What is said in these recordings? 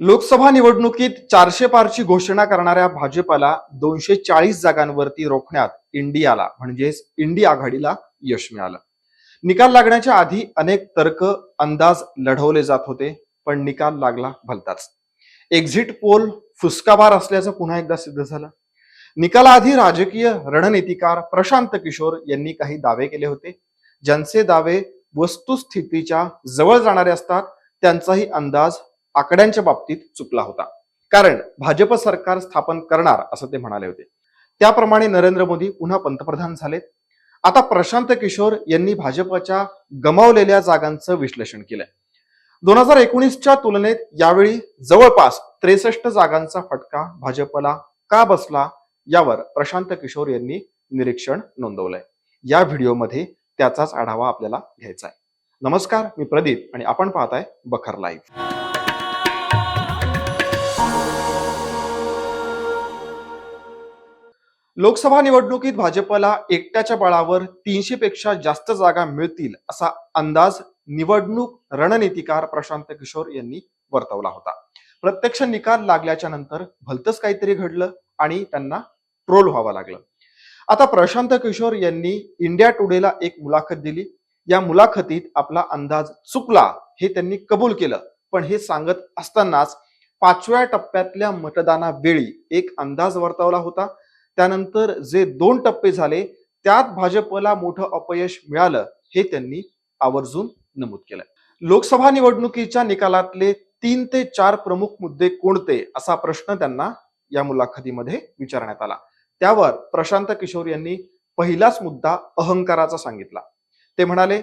लोकसभा निवडणुकीत चारशे पारची घोषणा करणाऱ्या भाजपाला दोनशे चाळीस जागांवरती रोखण्यात इंडियाला म्हणजेच इंडिया आघाडीला यश मिळालं. निकाल लागण्याच्या आधी अनेक तर्क अंदाज लढवले जात होते पण निकाल लागला भलताच. एक्झिट पोल फुसकाबार असल्याचं पुन्हा एकदा सिद्ध झालं. निकालाआधी राजकीय रणनीतिकार प्रशांत किशोर यांनी काही दावे केले होते. ज्यांचे दावे वस्तुस्थितीच्या जवळ जाणारे असतात त्यांचाही अंदाज आकड्यांच्या बाबतीत चुकला होता. कारण भाजप सरकार स्थापन करणार असं ते म्हणाले होते. त्याप्रमाणे नरेंद्र मोदी पुन्हा पंतप्रधान झालेत. आता प्रशांत किशोर यांनी भाजपच्या गमावलेल्या जागांचं विश्लेषण केलंय. दोन हजार एकोणीसच्या तुलनेत यावेळी जवळपास त्रेसष्ट जागांचा फटका भाजपला का बसला यावर प्रशांत किशोर यांनी निरीक्षण नोंदवलंय. या व्हिडिओमध्ये त्याचाच आढावा आपल्याला घ्यायचा आहे नमस्कार मी प्रदीप आणि आपण पाहताय बखर लाईव्ह. लोकसभा निवडणुकीत भाजपला एकट्याच्या बळावर तीनशे पेक्षा जास्त जागा मिळतील असा अंदाज निवडणूक रणनीतिकार प्रशांत किशोर यांनी वर्तवला होता. प्रत्यक्ष निकाल लागल्याच्या नंतर भलतच काहीतरी घडलं आणि त्यांना ट्रोल व्हावं लागलं. आता प्रशांत किशोर यांनी इंडिया टुडेला एक मुलाखत दिली. या मुलाखतीत आपला अंदाज चुकला हे त्यांनी कबूल केलं. पण हे सांगत असतानाच पाचव्या टप्प्यातल्या मतदानावेळी एक अंदाज वर्तवला होता. त्यानंतर जे दोन टप्पे झाले त्यात भाजपला मोठं अपयश मिळालं हे त्यांनी आवर्जून नमूद केलं. लोकसभा निवडणुकीच्या निकालातले तीन ते चार प्रमुख मुद्दे कोणते असा प्रश्न त्यांना या मुलाखतीमध्ये विचारण्यात आला. त्यावर प्रशांत किशोर यांनी पहिलाच मुद्दा अहंकाराचा सांगितला. ते म्हणाले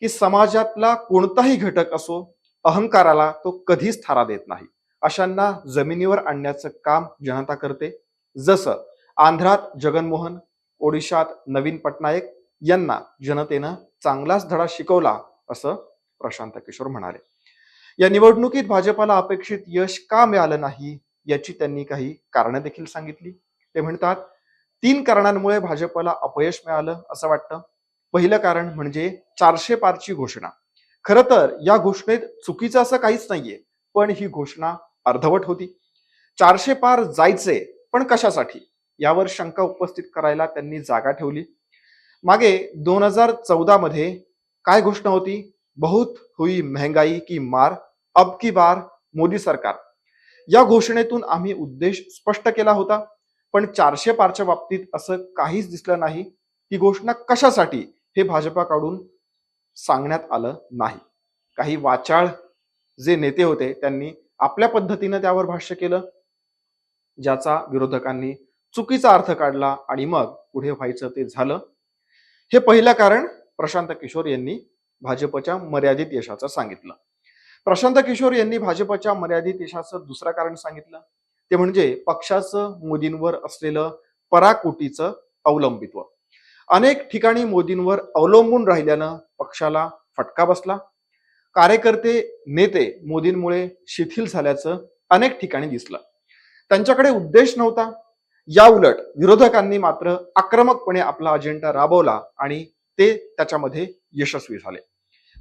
की समाजातला कोणताही घटक असो अहंकाराला तो कधीच थारा देत नाही. अशांना जमिनीवर आणण्याचं काम जनता करते. जसं आंध्रात जगनमोहन ओडिशात नवीन पटनायक यांना जनतेनं चांगलाच धडा शिकवला असं प्रशांत किशोर म्हणाले. या निवडणुकीत भाजपाला अपेक्षित यश का मिळालं नाही याची त्यांनी काही कारणं देखील सांगितली. ते म्हणतात तीन कारणांमुळे भाजपला अपयश मिळालं असं वाटतं. पहिलं कारण म्हणजे चारशे पारची घोषणा. खरं तर या घोषणेत चुकीचं असं काहीच नाहीये पण ही घोषणा अर्धवट होती. चारशे पार जायचे पण कशासाठी? यावर शंका उपस्थित करायला त्यांनी जागा ठेवली. मागे दोन हजार चौदा मध्ये काय घोषणा होती? बहुत हुई महंगाई की मार अब की बार मोदी सरकार. या घोषणेतून आम्ही उद्देश स्पष्ट केला होता पण चारशे पारच्या बाबतीत असं काहीच दिसलं नाही ही घोषणा कशासाठी हे भाजपाकडून सांगण्यात आलं नाही. काही वाचाळ जे नेते होते त्यांनी आपल्या पद्धतीनं त्यावर भाष्य केलं ज्याचा विरोधकांनी चुकीचा अर्थ काढला आणि मग पुढे व्हायचं ते झालं. हे पहिलं कारण प्रशांत किशोर यांनी भाजपच्या मर्यादित यशाचं सांगितलं. प्रशांत किशोर यांनी भाजपच्या मर्यादित यशाचं दुसरं कारण सांगितलं. ते म्हणजे पक्षाचं मोदींवर असलेलं पराकोटीचं अवलंबित्व. अनेक ठिकाणी मोदींवर अवलंबून राहिल्यानं पक्षाला फटका बसला. कार्यकर्ते नेते मोदींमुळे शिथिल झाल्याचं अनेक ठिकाणी दिसलं. त्यांच्याकडे उद्देश नव्हता. या उलट विरोधकांनी मात्र आक्रमकपणे आपला अजेंडा राबवला आणि ते त्याच्यामध्ये यशस्वी झाले.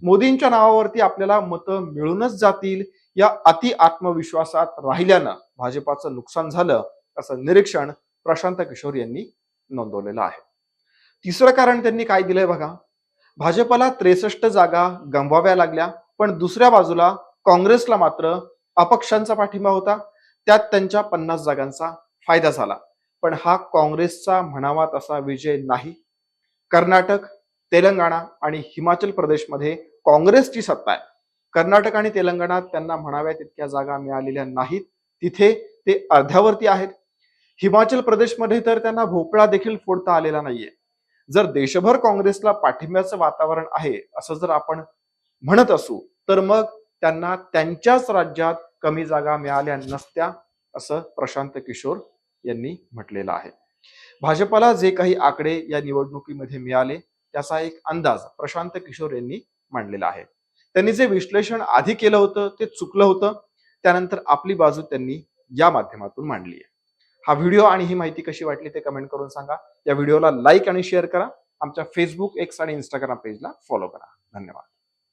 मोदींच्या नावावरती आपल्याला मतं मिळूनच जातील या अति आत्मविश्वासात राहिल्यानं भाजपाचं नुकसान झालं असं निरीक्षण प्रशांत किशोर यांनी नोंदवलेलं आहे. तिसरं कारण त्यांनी काय दिलंय बघा? भाजपला त्रेसष्ट जागा गमवाव्या लागल्या पण दुसऱ्या बाजूला काँग्रेसला मात्र अपक्षांचा पाठिंबा होता. त्यात त्यांच्या पन्नास जागांचा फायदा झाला. पण हा काँग्रेसचा म्हणावा तसा विजय नाही. कर्नाटक तेलंगणा आणि हिमाचल प्रदेशमध्ये काँग्रेसची सत्ता आहे. कर्नाटक आणि तेलंगणात त्यांना म्हणाव्या तितक्या जागा मिळालेल्या नाहीत. तिथे ते अर्ध्यावरती आहेत. हिमाचल प्रदेशमध्ये तर त्यांना भोपळा देखील फोडता आलेला नाहीये. जर देशभर काँग्रेसला पाठिंब्याचं वातावरण आहे असं जर आपण म्हणत असू तर मग त्यांना त्यांच्याच राज्यात कमी जागा मिळाल्या नसत्या असं प्रशांत किशोर यांनी म्हटलेलं आहे. भाजपाला जे काही आकडे या निवडणुकीमध्ये मिळाले त्याचा एक अंदाज प्रशांत किशोर यांनी मांडलेला आहे. त्यांनी जे विश्लेषण आधी केलं होतं ते चुकलं होतं. त्यानंतर आपली बाजू त्यांनी या माध्यमातून मांडली आहे. हा व्हिडिओ आणि ही माहिती कशी वाटली ते कमेंट करून सांगा. या व्हिडिओला लाईक आणि शेअर करा. आमच्या फेसबुक एक्स आणि इंस्टाग्राम पेजला फॉलो करा. धन्यवाद.